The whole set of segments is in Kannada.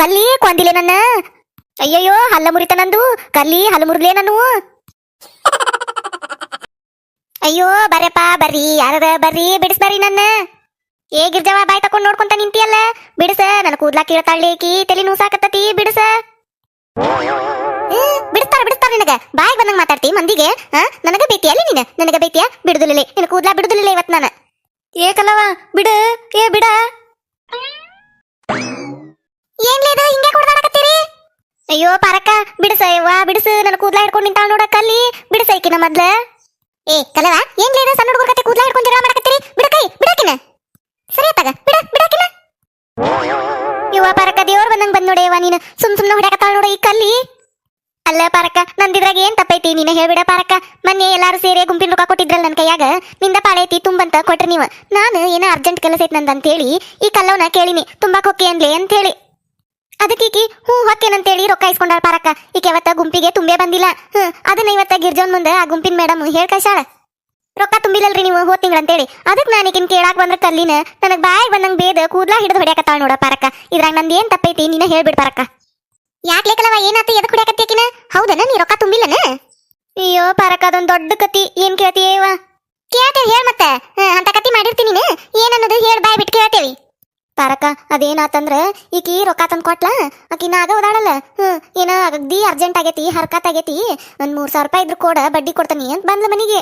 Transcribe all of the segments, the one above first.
ಕಲ್ಲಿ ಕೊಂದಿಲೆ ನನ್ನ. ಅಯ್ಯಯ್ಯೋ, ಹಲ್ಲ ಮುರಿತ ನಂದು. ಕಲ್ಲಿ ಹಲ್ಲ ಮುರಿದ್ಲೆ ನಾನು. ಅಯ್ಯೋ, ಬರ್ರಪ್ಪ, ಬರ್ರಿ. ಯಾರದ ಬರ್ರಿ? ಬಿಡಿಸ್ಬರ್ರಿ ನನ್ನ. ಏ ಬಾಯ್ ತಕೊಂಡ್ ನೋಡ್ಕೊಂತ ನಿಂತಿಯಲ್ಲ? ಬಿಡಿಸ, ನನ್ನ ಕೂದ್ಲಾ ಕೀಳತಾಳ್ಲೇಕಿ ತಲೆ ನೂಸಾಕತ್ತತಿ ಬಿಡಿಸ. ಬಿಡಿಸ್ತಾರ ಬಿಡಿಸ್ತಾರ ನಿನಗ. ಬಾಯ್ ಬಂದಂಗ ಮಾತಾಡ್ತಿ, ಮಂದಿಗೆ. ನನಗ ಬೇತಿಯ ಅಲ್ಲಿ ನೀನ? ನನಗ ಬೇತಿಯ ಬಿಡುದಿಲ್ಲ ನಿನ್ನ ಕೂದ್ಲಾ ಬಿಡುದಿಲ್ಲ ಇವತ್ ನಾನು. ಏಕಲವ ಬಿಡು. ಏ, ಬಿಡ. ಏನ್ಲೇದು ಹಿಂಗೆ ಕೊಡ್ದಾಡಕತ್ತೀರಿ? ಅಯ್ಯೋ, ಪರಕ್ಕ, ಬಿಡಿಸ ಯವ್ವ, ಬಿಡಿಸು. ನನ್ನ ಕೂದ್ಲಾ ಹಿಡ್ಕೊಂಡು ನಿಂತಾಳ ನೋಡ ಕಲ್ಲಿ. ಬಿಡಿಸ ಈಕಿನ ಮೊದ್ಲ. ಏ ಕಲವ ಏನ್ಲೇದು ಸಣ್ಣ ಹುಡುಗರ ಕತೆ ಕೂದ್ಲಾ ಹಿಡ್ಕೊಂಡು ಜಗಳ ಮಾಡಕತ್ತೀರಿ? ಬಿಡ ಕೈ ಬಿಡಕಿನ ಸರಿ ತಗ ಬಿಡ ಬಿಡಕಿನ ಇವ ಪರಕ್ಕ, ದೇವ್ರ ಬಂದಂಗ್ ಬಂದ್ ನೋಡೇವ ನೀನು. ಸುಮ್ ಸುಮ್ನೆ ಹೊಡ್ಯಾಕತ್ತಾಳ ನೋಡ ಈ ಕಲ್ಲಿ. ಅಲ್ಲ, ಪಾರಕ್ಕ, ನಂದಿದ್ರಾಗ ಏನ್ ತಪ್ಪೈತಿ ನೀನ ಹೇಳ್ಬಿಡ, ಪಾರಕ್ಕ. ಮೊನ್ನೆ ಎಲ್ಲಾರು ಸೇರಿ ಗುಂಪಿನ ರೊಕ್ಕ ಕೊಟ್ಟಿದ್ರಲ್ಲ ನನ್ನ ಕೈಯಾಗ. ನಿಂದ ಪಾಳೈತಿ, ತುಂಬಂತ ಕೊಟ್ರಿ ನೀವು. ನಾನು ಏನೋ ಅರ್ಜೆಂಟ್ ಕೆಲಸ ಐತಿ ನಂದು ಅಂತೇಳಿ ಈ ಕಲ್ಲವನ್ನ ಕೇಳಿನಿ. ತುಂಬಾ ಹೊಕ್ಕಿ ಅನ್ಲಿ ಅಂತ ಹೇಳಿ. ಅದಕ್ಕೆ ಈಕಿ ಹ್ಞೂ ಹೊಕ್ಕೇನಂತೇಳಿ ರೊಕ್ಕ ಇಸ್ಕೊಂಡಾಳ ಪಾರಕ್ಕ. ಈಕೆ ಅವತ್ತ ಗುಂಪಿಗೆ ತುಂಬೇ ಬಂದಿಲ್ಲ. ಹ್ಞೂ ಅದನ್ನ ಇವತ್ತ ಗಿರ್ಜೋನ್ ಮುಂದೆ ಆ ಗುಂಪಿನ ಮೇಡಮ್ ಹೇಳ್ ಕಳ್ಸಾಳ ರೊಕ್ಕ ತುಂಬಿಲ್ಲಲ್ರಿ ನೀವು ಹೋದ ತಿಂಗಳ ಅಂತೇಳಿ ಅದಕ್ಕೆ ನಾನು ಈಗಿನ ಕೇಳಾಕ ಬಂದ್ರ ಕಲ್ಲಿನ ನನಗೆ ಬಾಯ್ ಬಂದಂಗೆ ಬೇದ ಕೂದ್ಲಾ ಹಿಡಿದು ಹೊಡ್ಯಾಕತ್ತಾಳ ನೋಡ ಪಾರಕ್ಕ. ಇದ್ರಾಗ ನಂದು ಏನು ತಪ್ಪೈತಿ ನೀನ ಹೇಳ್ಬಿಡ್ ಪಾರಕ್ಕ. ಯಾಕ್ಲೇಕಲವ ಏನಾತ ಎದಕ್ಕೆ ಹೊಡ್ಯಾಕತ್ತೀಕಿನ ಹೌದನ, ನೀ ರೊಕ್ಕ ತುಂಬಿಲ್ಲನ? ಅಯ್ಯೋ ಪಾರಕ್ಕ, ಅದೊಂದು ದೊಡ್ಡ ಕತಿ. ಏನು ಕೇಳ್ತೀಯ ಇವ ಕೇಳ್ತೇವೆ, ಹೇಳ್ ಮತ್ತೆ. ಅಂತ ಕತಿ ಮಾಡಿರ್ತೀನಿ ನೀನು. ಏನನ್ನೋದು ಹೇಳ್ ಬಾಯ್ ಬಿಟ್ಟು ಕೇಳ್ತೇವಿ. ಪಾರಕ್ಕ ಅದೇನಾತಂದ್ರ ಈಕಿ ರೊಕ್ಕ ತಂದ್ ಕೊಟ್ಲ? ಆಕಿನ ನಾಗ ಓದಾಡಲ್ಲ ಹ್ಮ್ ಏನ ಅಗದಿ ಅರ್ಜೆಂಟ್ ಆಗೈತಿ ಹರ್ಕತ್ ಆಗೈತಿ. ಒಂದ್ ಮೂರ್ ಸಾವಿರ ರೂಪಾಯಿ ಇದ್ರು ಕೊಡ ಬಡ್ಡಿ ಕೊಡ್ತಾನಿ ಅಂತ ಬಂದ್ಲ ಮನೆಗೆ.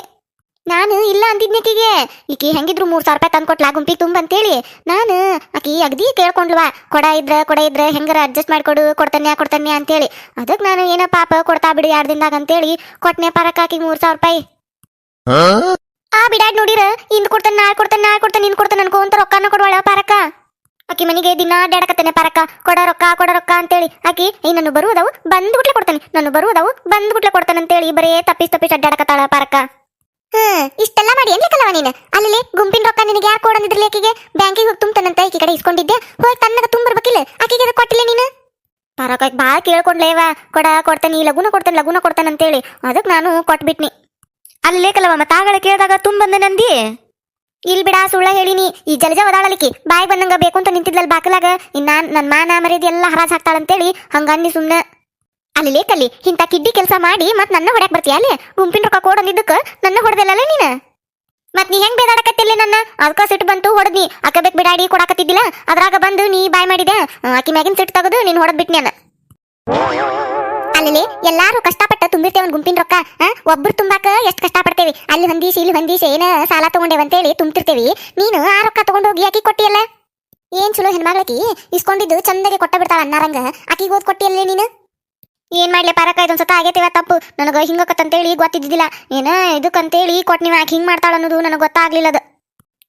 ನಾನು ಇಲ್ಲ ಅಂದಿದ್ನಕಿಗೆ ಈಕಿ ಹೆಂಗಿದ್ರು ಮೂರ್ ಸಾವಿರ ರೂಪಾಯಿ ತಂದು ಕೊಟ್ಲಾ ಗುಂಪಿ ತುಂಬ ಅಂತೇಳಿ. ನಾನು ಆಕಿ ಅಗದಿ ಕೇಳ್ಕೊಂಡ್ಲವಾ ಕೊಡ ಇದ್ರ ಕೊಡ ಇದ್ರ ಹೆಂಗಾರ ಅಡ್ಜಸ್ಟ್ ಮಾಡ್ಕೊಡು ಕೊಡ್ತಾನೆ ಕೊಡ್ತಾನೆ ಅಂತೇಳಿ. ಅದಕ್ಕೆ ನಾನು ಏನ ಪಾಪ ಕೊಡ್ತಾ ಬಿಡು ಎರಡು ದಿನದಾಗ ಅಂತೇಳಿ ಕೊಟ್ನೆ ಪಾರಕ್ ಆಕಿಗೆ ಮೂರ್ ಸಾವಿರ ರೂಪಾಯಿ. ಆ ಬಿಡಾಡ್ ನೋಡಿರ ಇಂದ್ ಕೊಡ್ತಾನೆ ನಾಳೆ ಕೊಡ್ತಾನೆ ನಾಳೆ ಕೊಡ್ತಾನೆ ಇನ್ ಕೊಡ್ತಾನೆ ಅನ್ಕೊಂತ ರೊಕ್ಕನ ಕೊಡುವಳ ಪಾರಕ್ಕ ಆಕಿ ಮನೆಗೆ ದಿನ ಅಡ್ಡಾಡಕತ್ತೇನೆ, ಪರಕ. ಕೊಡ ರೊಕ್ಕ ಕೊಡ ರೊಕ್ಕ ಅಂತೇಳಿ. ಆಕಿ ಈ ನನ್ನ ಬರುವುದವು ಬಂದ್ಬಿಟ್ಲೆ ಕೊಡ್ತಾನೆ. ನಾನು ಬರುವುದವು ಬಂದ್ಬಿಟ್ಲೆ ಕೊಡ್ತಾನೆ ಅಂತೇಳಿ. ಬರೇ ತಪ್ಪಿಸ್ ತಪ್ಪಿಸ್ ಅಡ್ಡಾಡಕತ್ತಾಳ, ಪರಕ. ಹ್ಮ್ ಇಷ್ಟೆಲ್ಲ ಮಾಡಿ ಏನ್ ಕಲವ ನೀನು? ಅಲ್ಲಿ ಗುಂಪಿನ ರೊಕ್ಕ ನಿನಗೆ ಯಾಕೆ ಕೊಡಂದಿದ್ರಲ್ಲ ಆಕಿಗೆ? ಬ್ಯಾಂಕಿಗೆ ಹೋಗಿ ತುಂಬತಾನಂತ ಈ ಕಡೆ ಇಸ್ಕೊಂಡಿದ್ದೆ. ಹೋಗಿ ತನ್ನಗ ತುಂಬಿರ್ಬೇಕಿಲ್ಲ. ಆಕಿಗೆ ಕೊಟ್ಟಿಲ್ಲ ನೀನು? ಪರಕ ಭಾಳ ಕೇಳ್ಕೊಂಡ್ಲೇವ ಕೊಡ, ಕೊಡ್ತಾನೆ. ಲಗುನ ಕೊಡ್ತಾನೆ ಲಗುನ ಕೊಡ್ತಾನೆ ಅಂತೇಳಿ. ಅದಕ್ಕೆ ನಾನು ಕೊಟ್ಬಿಟ್ನಿ. ಅಲ್ಲೇ ಕಲವ ಮತ್ತಾಗಳ ಕೇಳಿದಾಗ ತುಂಬ ಬಂದೆ ನಂದಿ? ಇಲ್ ಬಿಡ, ಸುಳ್ಳ ಹೇಳಿನಿ ಈ ಜಲಜ ಒದಾಳಲಿಕ್ಕೆ ಬಾಯಿ ಬಂದಂಗ ಬೇಕು ಅಂತ ನಿಂತಿದ್ಲಲ್ ಬಾಕಲಾಗ. ಇನ್ನ ನನ್ನ ಮಾನ ಮರ್ಯಾದೆ ಎಲ್ಲ ಹರಾಜ್ ಹಾಕ್ತಾಳಂತೇಳಿ ಹಂಗನ್ನಿ ಸುಮ್ನೆ ಅಲ್ಲಿ ಲೇಕಲ್ಲಿ ಇಂಥ ಕಿಡ್ಡಿ ಕೆಲಸ ಮಾಡಿ ಮತ್ತೆ ನನ್ನ ಹೊಡ್ಯಾಕ್ ಬರ್ತೀಯ ಅಲ್ಲಿ? ಗುಂಪಿನ ರೊಕ್ಕ ಕೊಡೊಂದಿದ್ದಕ್ಕೆ ನನ್ನ ಹೊಡೆದಲ್ಲ ನೀನ? ಮತ್ ನೀ ಹೆಂಗ್ ಬೇದಾಡಕತ್ತಿಲ್ಲ ನನ್ನ? ಅದಕ್ಕ ಸಿಟ್ಟು ಬಂತು ಹೊಡೆದ್ನಿ ಅಕ್ಕ ಬೇಕು ಬಿಡಾಡಿ ಕೊಡಾಕತ್ತಿದ್ದಿಲ್ಲ? ಅದ್ರಾಗ ಬಂದು ನೀ ಬಾಯ್ ಮಾಡಿದೆ. ಆಕಿ ಮ್ಯಾಗಿನ ಸಿಟ್ಟು ತೆಗೆದು ನೀನ್ ಹೊಡೆದ್ ಬಿಟ್ನಿ ಅಲ್ಲಿ ಎಲ್ಲಾರು ಕಷ್ಟಪಟ್ಟ ತುಂಬಿರ್ತೇವೆ ಒಂದು ಗುಂಪಿನ ರೊಕ್ಕ ಒಬ್ಬರು ತುಂಬಾಕ ಎಷ್ಟು ಕಷ್ಟಪಡ್ತೇವಿ. ಅಲ್ಲಿ ಹೊಂದಿಸಿ, ಇಲ್ಲಿ ಹೊಂದಿಸಿ ಏನ ಸಾಲ ತಗೊಂಡೇವ ಅಂತೇಳಿ ತುಂಬ್ತಿರ್ತೇವಿ. ನೀನು ಆ ರೊಕ್ಕ ತಗೊಂಡೋಗಿ ಆಕಿ ಕೊಟ್ಟಿಯಲ್ಲ? ಏನ್ ಚಲೋ ಹೆಣ್ಮಗಳಕಿ ಇಸ್ಕೊಂಡಿದ್ದು ಚಂದಗೆ ಕೊಟ್ಟ ಬಿಡ್ತಾಳ ಅನ್ನಾರಂಗ. ಆಕಿಗೆ ಓದ್ ಕೊಟ್ಟಿಯಲ್ಲ ನೀನು? ಏನ್ ಮಾಡ್ಲಿ ಪಾರಕ ಇದೊಂದ್ಸತ ಆಗೇತಿವ ತಪ್ಪು. ನನಗ ಹಿಂಗಕತ್ತಂತೇಳಿ ಗೊತ್ತಿದ್ದಿಲ್ಲ ಏನ ಇದಕ್ಕಂತೇಳಿ ಕೊಟ್ ನೀವ್ ಆಕಿ ಹಿಂಗ್ ಮಾಡ್ತಾಳ ಅನ್ನೋದು ನನಗೆ ಗೊತ್ತಾಗ್ಲಿಲ್ಲ ಅದು.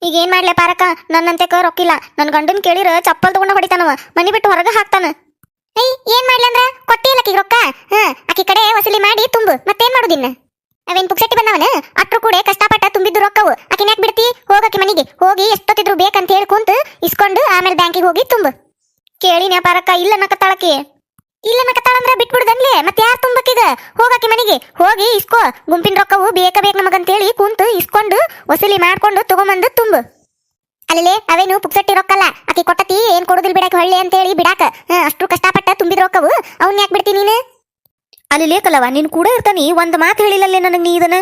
ಈಗ ಏನ್ ಮಾಡ್ಲಿ ಪಾರಕ ನನ್ನಂತೆ ರೊಕ್ಕಿಲ್ಲ. ನನ್ ಗಂಡನ್ ಕೇಳಿರ ಚಪ್ಪಲ್ ತಗೊಂಡ ಹೊಡಿತಾನವ. ಮನಿ ಬಿಟ್ಟು ಹೊರಗೆ ಹಾಕ್ತಾನ. ಏಯ್, ಏನ್ ಮಾಡ್ಲಿ ಅಂದ್ರ? ಕೊಟ್ಟಿಲ್ಲ ಆಕಿಗೆ ರೊಕ್ಕ? ಹಾ, ಆಕಿ ಕಡೆ ವಸೂಲಿ ಮಾಡಿ ತುಂಬು, ಮತ್ತೇನ್ ಮಾಡುದಿನ್ನ ಅವೇನ್ ಪುಕ್ಸಟ್ಟಿ ಬಂದವನ? ಅಟ್ರು ಕೂಡ ಕಷ್ಟಪಟ್ಟ ತುಂಬಿದ್ದು ರೊಕ್ಕವು. ಆಕಿನ ಯಾಕೆ ಬಿಡ್ತಿ? ಹೋಗಕ್ಕೆ ಮನಿಗೆ. ಹೋಗಿ ಎಷ್ಟೊತ್ತಿದ್ರು ಬೇಕಂತ ಹೇಳಿ ಕುಂತು ಇಸ್ಕೊಂಡು ಆಮೇಲೆ ಬ್ಯಾಂಕಿಗೆ ಹೋಗಿ ತುಂಬು. ಕೇಳಿ ನ್ಯಾಪಾರಕ್ಕ ಇಲ್ಲ ನಕತ್ತಾಳಕಿ ಇಲ್ಲ ನಕತ್ತಾಳಂದ್ರ ಬಿಟ್ಬಿಡುದನ್ಲೆ ಮತ್ತೆ ಯಾರು ತುಂಬಕ್ಕೀಗ ಹೋಗಕ್ಕೆ ಮನಿಗೆ. ಹೋಗಿ ಇಸ್ಕೋ. ಗುಂಪಿನ ರೊಕ್ಕವು ಬೇಕ ಬೇಕು ನಮಗಂತೇಳಿ ಕುಂತು ಇಸ್ಕೊಂಡು ವಸೂಲಿ ಮಾಡ್ಕೊಂಡು ತಗೊಂಬಂದು ತುಂಬು. ಅಲ್ಲೇ ಅವೇನು ಪುಕ್ಸಟ್ಟಿ ರೊಕ್ಕಲ್ಲ ಆಕಿ ಕೊಟ್ಟತಿ ಏನ್ ಕೊಡುದಿಲ್ ಬಿಡಾಕ ಹೊಳ್ಳಿ ಅಂತೇಳಿ ಬಿಡಾಕ. ಅಷ್ಟು ಕಷ್ಟಪಟ್ಟ ತುಂಬಿದ ರೊಕ್ಕವು. ಅವ್ನ ಯಾಕೆ ಬಿಡ್ತಿ ನೀನು? ಅಲ್ಲಿ ಕಲವ ನೀನ್ ಕೂಡ ಇರ್ತಾನಿ ಒಂದ್ ಮಾತು ಹೇಳಿಲ್ಲಲ್ಲೇ ನನಗ್ ನೀ ಇದನ್ನ?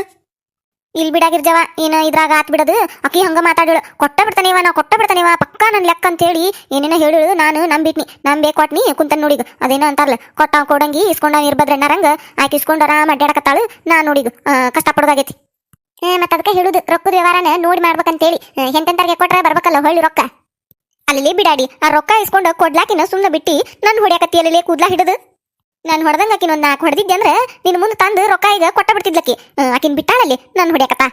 ಇಲ್ ಬಿಡಾಗಿರ್ಜವ ಏನ ಇದ್ರಾಗ ಆತ್ ಬಿಡದು. ಆಕಿ ಹಂಗ ಮಾತಾಡಿಳು. ಕೊಟ್ಟ ಬಿಡ್ತಾನೇವ ನಾ ಕೊಟ್ಟ ಬಿಡ್ತಾನೇವ ಪಕ್ಕ ನನ್ ಲೆಕ್ಕ ಅಂತೇಳಿ ಏನೇನ ಹೇಳಿಳು ನಾನು ನಂಬಿಟ್ನಿ ನಂಬೇ ಕೊಟ್ನಿ ಕುಂತ ನೋಡಿಗ. ಅದೇನೋ ಅಂತಾರಲ್ಲ ಕೊಟ್ಟ ಕೊಡಂಗಿ ಇಸ್ಕೊಂಡ ಇರ್ಬದ್ರಣ್ಣರಂಗ ಆಕಿ ಇಸ್ಕೊಂಡು ಆರಾಮ ಅಡ್ಡಾಡಕತ್ತಾಳು ನಾ ನೋಡಿಗ. ಕಷ್ಟಪಡೋದಾಗೈತಿ ಏ ಮತ್ತ ಅದಕ್ಕೆ ಹೇಳುದು, ರೊಕ್ಕದ ವ್ಯವಹಾರನ ನೋಡಿ ಮಾಡ್ಬೇಕಂತೇಳಿ. ಎಂತೆಂತರ್ಗೆ ಕೊಟ್ರೆ ಬರ್ಬೇಕಲ್ಲ ಹೊಳ್ಳಿ ರೊಕ್ಕ? ಅಲ್ಲಿ ಬಿಡಾಡಿ, ಆ ರೊಕ್ಕ ಇಸ್ಕೊಂಡು ಕೊಡ್ಲಾಕಿನ ಸುಮ್ಮನೆ ಬಿಟ್ಟಿ ನನ್ನ ಹೊಡ್ಯಾಕತ್ತಿ ಅಲ್ಲಲೇ ಕೂದ್ಲಾ ಹಿಡಿದು? ನಾನು ಹೊಡೆದಂಗ ಆಕಿನ ಒಂದು ನಾಲ್ಕು ಹೊಡೆದಿದ್ದೆ ಅಂದ್ರೆ ನಿನ್ನ ಮುಂದೆ ತಂದು ರೊಕ್ಕ ಈಗ ಕೊಟ್ಟ ಬಿಡ್ತಿದ್ಲಕ್ಕಿ. ಆಕಿನ ಬಿಟ್ಟಾಳಲ್ಲಿ ನಾನು ಹೊಡ್ಯಾಕತ್ತ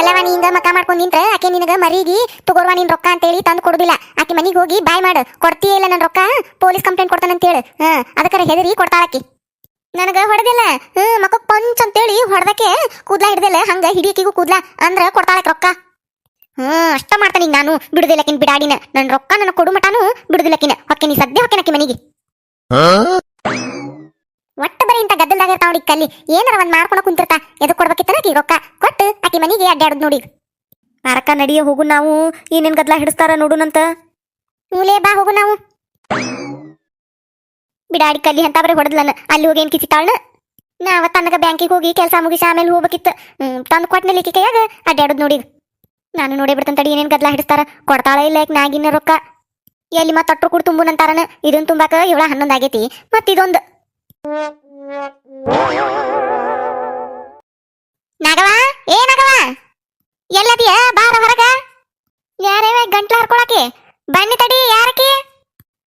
ಎಲ್ಲವ ನೀ ಹಿಂಗ ಮಕ್ಕ ಮಾಡ್ಕೊಂಡ್ ನಿಂತ್ರ, ಆಕೆ ನಿನಗೆ ಮರಿಗಿ ತಗೋರ್ವ ನಿನ್ ರೊಕ್ಕ ಅಂತೇಳಿ ತಂದು ಕೊಡುದಿಲ್ಲ. ಆಕೆ ಮನೆಗೆ ಹೋಗಿ ಬಾಯ್ ಮಾಡು, ಕೊಡ್ತೀಯ ಇಲ್ಲ ನನ್ನ ರೊಕ್ಕ? ಪೊಲೀಸ್ ಕಂಪ್ಲೇಂಟ್ ಕೊಡ್ತಾನಂತೇಳಿ ಹಾ ಅದಕ್ಕರ ಹೆದರಿ ಕೊಡ್ತಾಳಕಿ ನನಗ ಹೊಡೆದಿಲ್ಲ. ಹ್ಮ್ ಮಕ್ಕ ಪಂಚ್ ಅಂತೇಳಿ ಹೊಡೆದಕ್ಕೆ ಕೂದ್ಲ ಹಿಡ್ದಿಲ್ಲ. ಹಂಗ ಹಿಡಿಯಕಿಗೂ ಕೂದ್ಲ ಅಂದ್ರ ಕೊಡ್ತಾಳಕ್ ರೊಕ್ಕ. ಹ್ಮ್ ಅಷ್ಟ ಮಾಡ್ತಾನೆ ಈಗ ನಾನು. ಬಿಡುದಿಲ್ಲಕಿನ್ ಬಿಡಾಡಿನ. ನನ್ ರೊಕ್ಕ ನನ್ನ ಕೊಡು ಮಟಾನು ಬಿಡುದಿಲ್ಲಕಿನ. ಹೊಕ್ಕಿನಿ ನೀ ಸದ್ಯ ಹೊಕ್ಕಿನಕಿ ಮನಿಗೆ. ಒಟ್ಟ ಬರೀ ಇಂತ ಗದ್ದಲ್ದಾಗ ಇರ್ತಾವ ನೋಡಿ ಕಲ್ಲಿ. ಏನಾರ ಒಂದ್ ಮಾಡ್ಕೊಂಡು ಕುಂತಿರ್ತಾ. ಎದಕ್ ಕೊಡ್ಬೇಕಿತ್ತನ ಆಕಿ ರೊಕ್ಕ? ಕೊಟ್ಟು ಆಕಿ ಮನಿಗೆ ಅಡ್ಡಾಡದ್ ನೋಡಿ ಮಾರಕ್ಕ ನಡಿಯ ಹೋಗು ನಾವು. ಏನೇನ್ ಗದ್ಲ ಹಿಡಿಸ್ತಾರ ನೋಡುನಂತ. ಮೂಲೆ ಬಾ ಹೋಗು ನಾವು. ಬಿಡಾಡಿ ಕಲ್ಲಿ ಅಂತ ಬರೀ ಹೊಡೆದ್ಲನ ಅಲ್ಲಿ ಹೋಗಿ ಏನ್ ಕಿಸಿತಾಳ್ನ? ನಾವ ತನಗ ಬ್ಯಾಂಕಿಗೆ ಹೋಗಿ ಕೆಲಸ ಮುಗಿಸಿ ಆಮೇಲೆ ಹೋಗ್ಬೇಕಿತ್ತು. ತಂದು ಕೊಟ್ನ ಕೈಯಾಗ ಅಡ್ಡಾಡೋದು ನೋಡಿ ನಾನು ನೋಡಿ ತಡಿ, ಏನೇನ್ ಗದ್ಲ ಹಿಡಿಸ್ತಾರ? ಕೊಡ್ತಾಳ ಇಲ್ಲ ಯಾಕೆ ನಾಗಿನ ರೊಕ್ಕ? ಎಲ್ಲಿ ಮತ್ತೆ ಅಟ್ರು ಕೂಡ ತುಂಬುನಂತಾರನ ಇದನ್ ತುಂಬಾಕ ಇವಳ ಹನ್ನೊಂದು ಆಗೈತಿ. ಮತ್ತೆ ಇದೊಂದು. ನಾಗವ ಏ ನಾಗವ ಎಲ್ಲದಿಯ ಬಾರ ಹೊರಗ. ಯಾರೇ ಗಂಟ್ಲ ಹರ್ಕೊಳಕೆ ಬನ್ನಿ ತಡಿ, ಯಾರಕ್ಕೆ?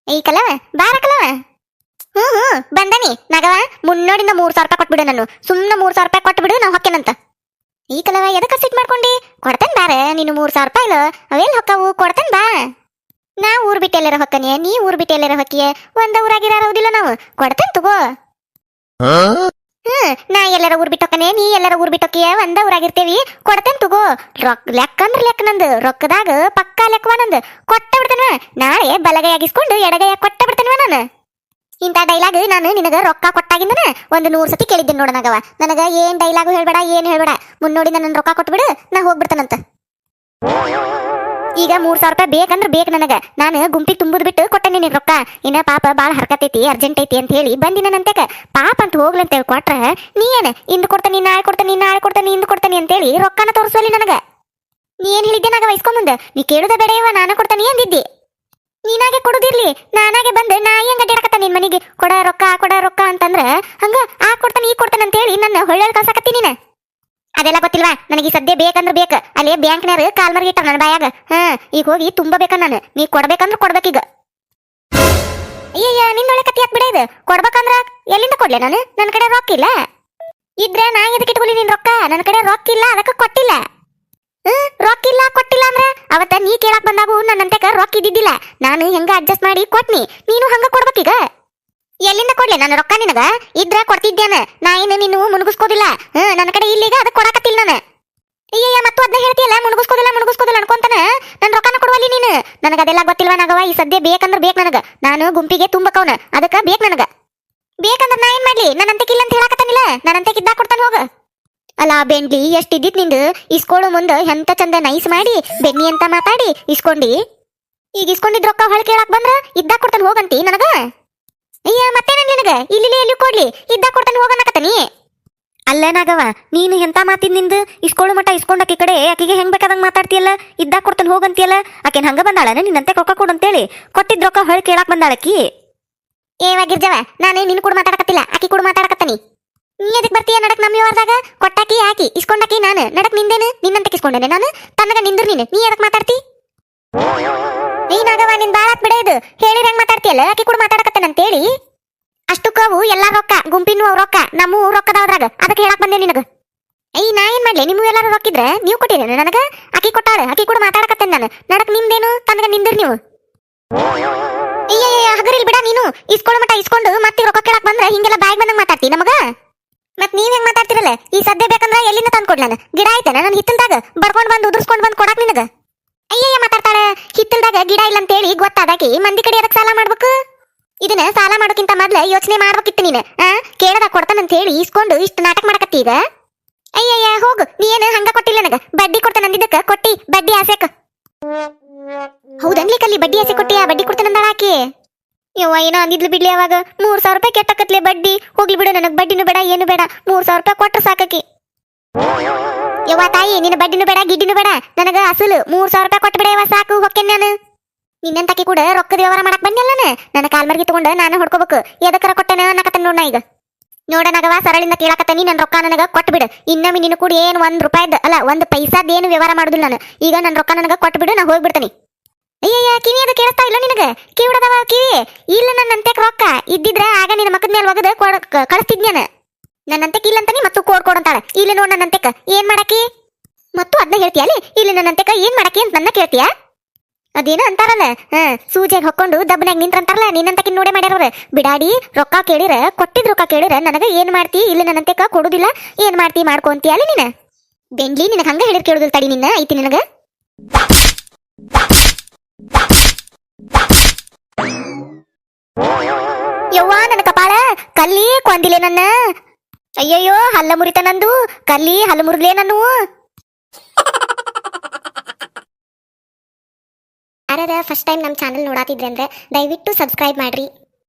ಈ ಕಲವ ಬಾರ ಕಲವ ಹ್ಮ್ ಹ್ಮ್. ಬಂದನಿ. ನಗವ ಮುನ್ನೋಡಿಂದ ಮೂರ್ ಸಾವಿರ ರೂಪಾಯಿ ಕೊಟ್ಬಿಡು ನಾನು ಸುಮ್ಮನೆ ಮೂರ್ ಸಾವಿರ ರೂಪಾಯಿ ಕೊಟ್ಬಿಡು ನಾವು ಹೊಕ್ಕೇನಂತ. ಈ ಕಲವ ಎದಕ್ಕೆ ಸಿಟ್ ಮಾಡ್ಕೊಂಡಿ? ಕೊಡ್ತೇನೆ ಬಾರ ನೀನು ಮೂರ್ ಸಾವಿರ ರೂಪಾಯಿ ಇಲ್ಲ ಅವೆಲ್ ಹೊಕ್ಕವು? ಕೊಡ್ತೇನೆ ಬಾ. ನಾ ಊರ್ ಬಿಟ್ಟು ಎಲ್ಲಾರ ಹೊಕ್ಕನಿಯ ನೀ ಊರ್ ಬಿಟ್ಟು ಎಲ್ಲಾರ ಹೊಕ್ಕಿಯ? ಒಂದ ಊರಾಗಿರೋದಿಲ್ಲ ನಾವು. ಕೊಡ್ತೇನೆ ತಗೋ. ಹ್ಮ್ ನಾ ಎಲ್ಲರ ಊರ್ ಬಿಟ್ಟೊಕ್ಕನೆ ನೀ ಎಲ್ಲರ ಊರ್ ಬಿಟ್ಟೊಕ್ಕಿಯ ಒಂದ ಊರಾಗಿರ್ತೇವಿ ಕೊಡ್ತೇನೆ ತಗೋ. ರೊಕ್ಕ ಲೆಕ್ಕ ಅಂದ್ರ ಲೆಕ್ಕ ನಂದು. ರೊಕ್ಕದಾಗ ಪಕ್ಕಾ ಲೆಕ್ಕವ ನಂದು. ಕೊಟ್ಟ ಬಿಡ್ತೇನ ನಾಳೆ ಬಲಗೈ ಆಗಿಸ್ಕೊಂಡು ಎಡಗೈ ಕೊಟ್ಟ ಬಿಡ್ತೇನೆ ನಾನು. ಇಂಥ ಡೈಲಾಗ್ ನಾನು ನಿನಗ ರೊಕ್ಕ ಕೊಟ್ಟಾಗಿಂದನ ಒಂದು ನೂರು ಸತಿ ಕೇಳಿದ್ದೀನಿ ನೋಡ ನನಗೆ ಏನ್ ಡೈಲಾಗು ಹೇಳ್ಬೇಡ, ಏನ್ ಹೇಳ್ಬೇಡ. ಮುನ್ನೋಡಿ ನನ್ನ ರೊಕ್ಕ ಕೊಟ್ಬಿಡು, ನಾ ಹೋಗ್ಬಿಡ್ತಾನಂತ. ಈಗ ಮೂರ್ ಸಾವಿರ ರೂಪಾಯಿ ಬೇಕಂದ್ರ ಬೇಕು ನನಗ. ನಾನು ಗುಂಪಿಗೆ ತುಂಬುದ್ ಬಿಟ್ಟು ಕೊಟ್ಟೆ ನಿನಗೆ ರೊಕ್ಕ. ಇನ್ನ ಪಾಪ ಬಾಳ ಹರ್ಕತೈತಿ ಅರ್ಜೆಂಟ್ ಐತಿ ಅಂತ ಹೇಳಿ ಬಂದಿನಂತೆಕ ಪಾಪ ಅಂತ ಹೋಗ್ಲಂತ ಕೊಟ್ರ ನೀ ಏನ್? ಇಂದು ಕೊಡ್ತಾನೆ, ನಾಳೆ ಕೊಡ್ತಾನಿ ನಾಳೆ ಕೊಡ್ತಾನಿ, ಇಂದು ಅಂತ ಅಂತೇಳಿ ರೊಕ್ಕನ ತೋರಿಸಲಿ ನನಗ. ನೀ ಏನ್ ಹೇಳಿದ್ದೆ ನಾಗ ವಹಿಸ್ಕೊಂಬಂದ ನೀ ಕೇಳುದ ಬೇಡವ ನಾನು ಕೊಡ್ತಾನಿ ಅಂದಿದ್ದಿ. ನೀನಾಗೆ ಕೊಡುದಿರ್ಲಿ, ನಾನಾಗೆ ಬಂದು ನಾ ಹೆಂಗ ಅಡ್ಡಾಡಕತ್ತ ನಿನ್ ಮನೆಗೆ? ಕೊಡ ರೊಕ್ಕ ಕೊಡ ರೊಕ್ಕ ಅಂತಂದ್ರ, ಹಂಗ ಆ ಕೊಡ್ತಾನೆ, ಈ ಕೊಡ್ತಾನೆ ಅಂತ ಹೇಳಿ ನನ್ನ ಹೊಳ್ಳೆಲ್ ಕಳ್ಸಾಕತ್ತಿ ನೀನ. ಅದೆಲ್ಲ ಗೊತ್ತಿಲ್ವಾ? ನನಗೆ ಸದ್ಯ ಬೇಕಂದ್ರ ಬೇಕ. ಅಲ್ಲಿ ಬ್ಯಾಂಕ್ನಾರ ಕಾಲ್ ಮರ್ಗಿ ನನ್ನ ಬಾಯಾಗ. ಹಾ, ಈಗ ಹೋಗಿ ತುಂಬಬೇಕ ನಾನು. ನೀ ಕೊಡ್ಬೇಕಂದ್ರೆ ಕೊಡ್ಬೇಕೀಗ ಅಯ್ಯಯ್ಯ ನಿನ್ನೊಳೆ ಕತ್ತಿ ಹಾಕ್ಬಿಡ ಇದು ಕೊಡ್ಬೇಕಂದ್ರ ಎಲ್ಲಿಂದ ಕೊಡ್ಲೆ ನಾನು? ನನ್ನ ಕಡೆ ರೊಕ್ಕ ಇಲ್ಲ. ಇದ್ರೆ ನಾ ಎದಕ್ಕೆ ಇಟ್ಕೊಳ್ಳಿ ನಿನ್ ರೊಕ್ಕ? ನನ್ನ ಕಡೆ ರೊಕ್ಕ ಇಲ್ಲ, ಅದಕ್ಕೆ ಕೊಟ್ಟಿಲ್ಲ. ರೊಕ್ಕ ಇಲ್ಲ, ಕೊಟ್ಟಿಲ್ಲ ಅಂದ್ರ? ಅವತ್ತ ನೀ ಕೇಳಕ್ ಬಂದಾಗು ನನ್ನಂತೆಕ ರೊಕ್ಕ ಇದ್ದಿದ್ದಿಲ್ಲ. ನಾನು ಹೆಂಗ ಅಡ್ಜಸ್ಟ್ ಮಾಡಿ ಕೊಟ್ನಿ? ನೀನು ಹಂಗ ಕೊಡ್ಬೇಕೀಗ? ಎಲ್ಲಿಂದ ಕೊಡ್ಲಿ? ನನ್ನ ರೊಕ್ಕ ನಿನಗ? ಇದ್ರ ಕೊಡ್ತಿದ್ದೇನ. ನಾ ಏನು ನೀನು ಮುನುಗಿಸ್ಕೋದಿಲ್ಲ ಹ್ಮ್, ನನ್ನ ಕಡೆ ಇಲ್ಲಿಗ ಅದಕ್ಕೆ ಕೊಡಕತ್ತಿಲ್ಲ ನಾನು. ಅಯ್ಯಯ್ಯ, ಮತ್ತು ಅದನ್ನ ಹೇಳ್ತಿಯಲ್ಲ? ಮುನುಗಿಸ್ಕೋದಿಲ್ಲ ಮುನುಗಿಸ್ಕೋದಿಲ್ಲ ಅನ್ಕೊಂತಾನ? ನನ್ನ ರೊಕ್ಕನ ಕೊಡುವಲ್ಲಿ ನೀನು? ನನಗ ಅದೆಲ್ಲ ಗೊತ್ತಿಲ್ವ ನಾಗವ ಈ ಸದ್ಯ ಬೇಕಂದ್ರ ಬೇಕು ನನಗ. ನಾನು ಗುಂಪಿಗೆ ತುಂಬಕವನ. ಅದಕ್ಕ ಬೇಕು ನನಗ. ಬೇಕಂದ್ರ ನಾ ಏನ್ ಮಾಡ್ಲಿ? ಇಲ್ಲ ಅಂತ ಹೇಳಕತ್ತಾನಿಲ್ಲ? ನನ್ನಂತೆ ಇದ್ದಾಗ ಕೊಡ್ತಾನೆ ಹೋಗ. ಅಲ್ಲ ಬೆಂಡ್ಲಿ, ಎಷ್ಟಿದ್ದಿತ್ ನಿಂದು? ಇಸ್ಕೊಳ್ಳೋ ಮುಂದೆ ಎಂತ ಚಂದ ನೈಸ್ ಮಾಡಿ, ಬೆನ್ನಿ ಅಂತ ಮಾತಾಡಿ, ಇಸ್ಕೊಂಡಿ. ಈಗ ಇಸ್ಕೊಂಡಿದ್ ರೊಕ್ಕ ಹೊಳ ಕೇಳಕ್ ಬಂದ್ರ ಇದ್ದಾಗ ಕೊಡ್ತಾನೆ ಹೋಗಂತಿ ನನಗ? ಅಯ್ಯ ಮತ್ತೇನ ನಿನಗ? ಇಲ್ಲಿ ಎಲ್ಲಿ ಕೊಡ್ಲಿ? ಇದ್ದಾಗ ಕೊಡ್ತಾನೆ ಹೋಗನಕತ್ತನಿ ಅಲ್ಲ ನಾಗವ ನೀನು ಎಂತ ಮಾತಿದ್ ನಿಂದು? ಇಸ್ಕೊಳ್ಳೋ ಮಟ್ಟ ಇಸ್ಕೊಂಡಾಕಿ ಕಡೆ, ಆಕಿಗೆ ಹೆಂಗ್ ಬೇಕಾದಂಗ್ ಮಾತಾಡ್ತಿಯಲ್ಲ? ಇದ್ದಾಗ ಕೊಡ್ತಾನೆ ಹೋಗಂತಿಯಲ್ಲ? ಆಕೆನ್ ಹಂಗ ಬಂದಾಳ ನಿನ್ನಂತೆ ಕೊಕ್ಕ ಕೊಡು ಅಂತೇಳಿ. ಕೊಟ್ಟಿದ್ ರೊಕ್ಕ ಹೊಳ್ ಕೇಳಾಕ್ ಬಂದಾಳಕಿ? ಏವಾಗಿರ್ಜವ ನಾನು ನಿನ್ ಕೂಡ ಮಾತಾಡಕತ್ತಿಲ್ಲ. ಆಕಿ ಕೂಡ ಮಾತಾಡಕತ್ತನಿ. ನೀ ಎದಕ್ ಬರ್ತೀಯ ನಡಕ್ ನಮ್ಮ ವ್ಯವಹಾರದಾಗ? ಕೊಟ್ಟಾಕಿ, ಹಾಕಿ, ಇಸ್ಕೊಂಡಾಕಿ ನಾನು. ನಡಕ್ ನಿಂದೇನು? ನಿನ್ನಂತ ಇಸ್ಕೊಂಡೇನೆ ನಾನು? ತನ್ನಗ ನಿಂದ್ರು ನೀನು. ನೀ ಎದಕ್ ಮಾತಾಡ್ತಿ? ನೀನಾಗವ ನಿನ್ ಬಾಳ ಬಿಡ ಇದು. ಹೇಳಿರ ಹೆಂಗ್ ಮಾತಾಡ್ತಿಯಲ್ಲ? ಆಕಿ ಕೂಡ ಅಷ್ಟು ಅಷ್ಟಕ್ಕವು ಎಲ್ಲಾ ರೊಕ್ಕ, ಗುಂಪಿನ ರೊಕ್ಕ, ನಮ್ಮ ರೊಕ್ಕದವ್ರಾಗ ಅದಕ್ಕೆ ಹೇಳಕ್ ಬಂದೆ ನಿನಗ? ಏಯ್ ನಾ ಏನ್ ಮಾಡ್ಲಿ? ನಿಮ್ಮ ಎಲ್ಲಾರು ರೊಕ್ಕಿದ್ರೆ? ನೀವು ಕೊಟ್ಟಿರೇನು ನನಗ? ಆಕಿ ಕೊಟ್ಟಾಳ. ಆಕಿ ಕೂಡ ಮಾತಾಡಕತ್ತೇನೆ ನಾನು. ನಡಕ್ ನಿಮ್ದೇನು ತನಗ ನಿಂದಿರ್ ನೀವು? ಅಯ್ಯಯ್ಯ ಹಗರಿಲ್ ಬಿಡ ನೀನು. ಇಸ್ಕೊಳ್ಳೋ ಮಟ ಇಸ್ಕೊಂಡು ಮತ್ತೆ ರೊಕ್ಕ ಕೇಳಕ್ ಬಂದ್ರೆ ಹಿಂಗೆಲ್ಲ ಬಾಯ್ ಬಂದಂಗ್ ಮಾತಾಡ್ತಿ ನಮಗ? ಮತ್ ನೀವ್ ಹೆಂಗ್ ಮಾತಾಡ್ತಿರಲ್ಲ? ಈ ಸದ್ಯ ಬೇಕಂದ್ರ ಎಲ್ಲಿಂದ ತಂದ್ಕೊಡ್ ನಾನು? ಗಿಡ ಐತೆ ನನ್ನ ಹಿತ್ತಲ್ದಾಗ? ಬರ್ಕೊಂಡ್ ಬಂದು ಉದುರ್ಸ್ಕೊಂಡ್ ಬಂದ್ ಕೊಡಾಕ್ ನಿನಗ? ಅಯ್ಯಯ್ಯ ಮಾತಾಡ್ತಾಳ. ಹಿತ್ತಲ್ದಾಗ ಗಿಡ ಇಲ್ಲ ಅಂತೇಳಿ ಗೊತ್ತಾದಾಕಿ ಮಂದಿ ಕಡೆ ಅದಕ್ಕೆ ಸಾಲ ಮಾಡ್ಬೇಕು? ಇದನ್ನ ಸಾಲ ಮಾಡೋಕ್ಕಿಂತ ಮೊದ್ಲ ಯೋಚನೆ ಮಾಡ್ಬೇಕಿತ್ತು ನೀನು. ಆ? ಕೇಳದ ಕೊಡ್ತಾನಂತ ಹೇಳಿ ಇಸ್ಕೊಂಡು ಇಷ್ಟು ನಾಟಕ ಮಾಡಕತ್ತಿ ಈಗ? ಅಯ್ಯಯ್ಯ, ಹೋಗು. ನೀ ಏನು ಹಂಗ ಕೊಟ್ಟಿಲ್ಲ ನನಗ. ಬಡ್ಡಿ ಕೊಡ್ತಾನ ಅಂದಿದ್ದಕ್ಕ. ಕೊಟ್ಟಿ, ಬಡ್ಡಿ ಆಸೆಕ. ಹೌದನ್ಲಿಕ್ಕಲ್ಲಿ ಬಡ್ಡಿ ಆಸೆ ಕೊಟ್ಟಿಯಾ ಬಡ್ಡಿ ಕೊಡ್ತಾನಂದಾಳ ಆಕಿ? ಯವ್ವ, ಏನೋ ಅಂದಿದ್ಲು ಬಿಡ್ಲಿ ಅವಾಗ. ಮೂರ್ ಸಾವಿರ ರೂಪಾಯಿ ಕೆಟ್ಟಕತ್ಲೆ ಬಡ್ಡಿ. ಹೋಗ್ಲಿ ಬಿಡು, ನನಗ್ ಬಡ್ಡಿನೂ ಬೇಡ, ಏನು ಬೇಡ. ಮೂರ್ ಸಾವಿರ ರೂಪಾಯಿ ಕೊಟ್ರ ಸಾಕಿ ಯವ್ವ ತಾಯಿ, ನಿನ್ನ ಬಡ್ಡಿನೂ ಬೇಡ, ಗಿಡ್ಡಿನೂ ಬೇಡ. ನನಗ ಅಸಲು ಮೂರ್ ಸಾವಿರ ರೂಪಾಯಿ ಕೊಟ್ಟ ಬಿಡ ಸಾಕು ಹೊಕ್ಕೆ ನಾನು. ನಿನ್ನಂತಕಿ ಕೂಡ ರೊಕ್ಕದ ವ್ಯವಹಾರ ಮಾಡಕ್ ಬಂದಿಲ್ಲ ನಾನು. ನನ್ನ ಕಾಲ್ಮರ್ಗಿ ತಗೊಂಡ ನಾನು ಹೊಡ್ಕೋಬೇಕು. ಎದಕ್ಕರ ಕೊಟ್ಟೆನ ಅನ್ನಕತ್ತ ನೋಡ ಈಗ. ನೋಡ ನಗವ ಸರಳಿಂದ ಕೇಳಕತ್ತೀನಿ ನನ್ನ ರೊಕ್ಕ ನನಗ ಕೊಟ್ಬಿಡು. ಇನ್ನೊಮ್ಮೆ ನಿನ್ನ ಕೂಡ ಏನ್ ಒಂದ್ ರೂಪಾಯಿದ್ ಅಲ್ಲ, ಒಂದ್ ಪೈಸಾದ ಏನು ವ್ಯವಹಾರ ಮಾಡುದಿಲ್ಲ ನಾನು. ಈಗ ನನ್ನ ರೊಕ್ಕ ನನಗ ಕೊಟ್ಬಿಡು, ನಾ ಹೋಗ್ಬಿಡ್ತೀನಿ. ಅಯ್ಯಯ್ಯ, ಕಿವಿ ಅದು ಕೇಳ್ತಾ ಇಲ್ಲ ನಿನಗೆ? ಕಿವಿಡದವ ಕಿವಿ? ಇಲ್ಲ ನನ್ನ ಅಂತ್ಯಕ್ ರೊಕ್ಕ. ಇದ್ದಿದ್ರೆ ಆಗ ನಿನ್ನ ಮಕ್ಕದ ಮೇಲೆ ಒಗದು ಕಳಿಸ್ತಿದ್ನ್ಯಾನ. ನನ್ನ ನನ್ನಂತೆ ಇಲ್ಲ ಅಂತಾನೆ ಮತ್ತು ಕೋಡ್ ಕೊಡಂತಾಳ ಇಲ್ಲ ನೋಡ್ ನನ್ನ ಅಂತ್ಯಕ್ ಏನ್ ಮಾಡಾಕಿ? ಮತ್ತು ಅದನ್ನ ಹೇಳ್ತಿಯಲ್ಲಿ ಇಲ್ಲಿ ನನ್ನ ಏನ್ ಮಾಡಾಕಿ ಅಂತ ನನ್ನ ಕೇಳ್ತೀಯಾ? ಅದೇನು ಅಂತಾರಲ್ಲ. ಹ ಸೂಜಿಯಾಗ ಹೊಕ್ಕೊಂಡು ದಬ್ಬನಾಗ ನಿಂತ್ರಂತಾರಲ್ಲ ನಿನ್ನಂತಕಿ ನೋಡೇ ಮಾಡ್ಯಾರವ್ರ. ಬಿಡಾಡಿ, ರೊಕ್ಕ ಕೇಳಿರ, ಕೊಟ್ಟಿದ್ ರೊಕ್ಕ ಕೇಳಿರ, ನನಗ ಏನ್ ಮಾಡ್ತಿ? ಇಲ್ಲಿ ನನ್ನಂತೆಕ ಕೊಡುದಿಲ್ಲ. ಏನ್ ಮಾಡ್ತಿ ಮಾಡ್ಕೊಂತೀಯ ಅಲ್ಲಿ ನೀನ? ಬೆಂಡ್ಲಿ ನಿನಗ ಹಂಗ ಹೇಳಿರ್ ಕೇಳುದಿಲ್ಲ ತಡಿ ನಿನ್ನ, ಐತಿ ನಿನಗ? ಕೊಂದಿಲೆ ನನ್ನ. ಅಯ್ಯಯ್ಯೋ, ಹಲ್ಲ ಮುರಿತ ನಂದು. ಕಲ್ಲಿ ಹಲ್ಲ ಮುರಿದ್ಲೇ ನಾನು. ಯಾರದ ಫಸ್ಟ್ ಟೈಮ್ ನಮ್ಮ ಚಾನಲ್ ನೋಡಾತಿದ್ರೆ ಅಂದ್ರೆ ದಯವಿಟ್ಟು ಸಬ್ಸ್ಕ್ರೈಬ್ ಮಾಡ್ರಿ.